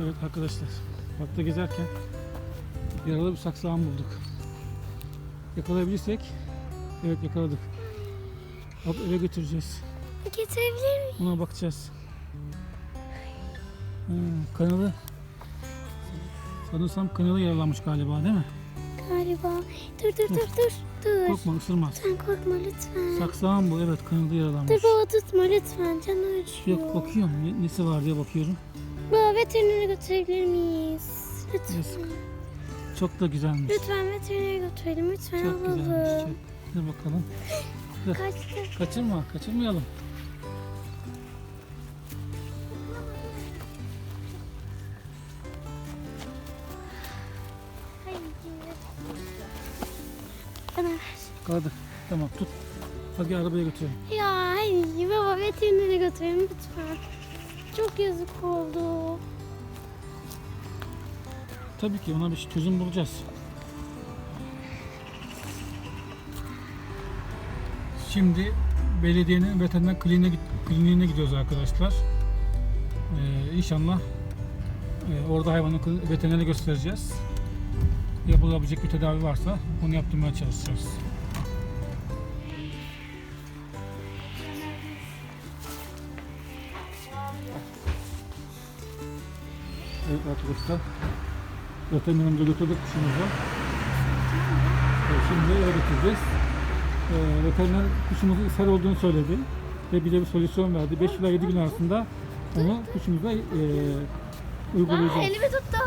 Evet arkadaşlar, parkta gezerken yaralı bir saksağan bulduk. Yakalayabilirsek, evet yakaladık. Alıp eve götüreceğiz. Getirebilir miyim? Ona bakacağız. Hmm, kanalı, sanırsam kanalı yaralanmış galiba değil mi? Galiba. Dur dur dur dur. Dur. Korkma ısırmaz. Sen korkma lütfen. Saksağan bu, evet kanalı yaralanmış. Dur baba tutma lütfen. Canı acıyor. Yok bakıyorum, ne- nesi var diye bakıyorum. Veterinere götürebilir miyiz? Lütfen. Yazık. Çok da güzelmiş. Lütfen veterinere götürelim. Lütfen Çok alalım. güzelmiş. Çok. Hadi bakalım. Kaçtı. Kaçırma, kaçırmayalım. Bana ver. Kaldı. Tamam tut. Hadi arabaya götürelim. Ya hayır baba veterinere götürelim lütfen. Çok yazık oldu. Tabii ki ona bir çözüm bulacağız. Şimdi belediyenin veteriner kliniğine, kliniğine gidiyoruz arkadaşlar. Ee, inşallah e, orada hayvanı veterinere göstereceğiz. Yapılabilecek bir tedavi varsa onu yaptırmaya çalışacağız. Evet arkadaşlar. Veterinerimize götürdük kuşumuzu. Şimdi eve götüreceğiz. Ee, veteriner kuşumuzun ishal olduğunu söyledi. Ve bize bir solüsyon verdi. 5 ila 7 gün arasında onu kuşumuza e, Aa, uygulayacağız. elimi tuttu.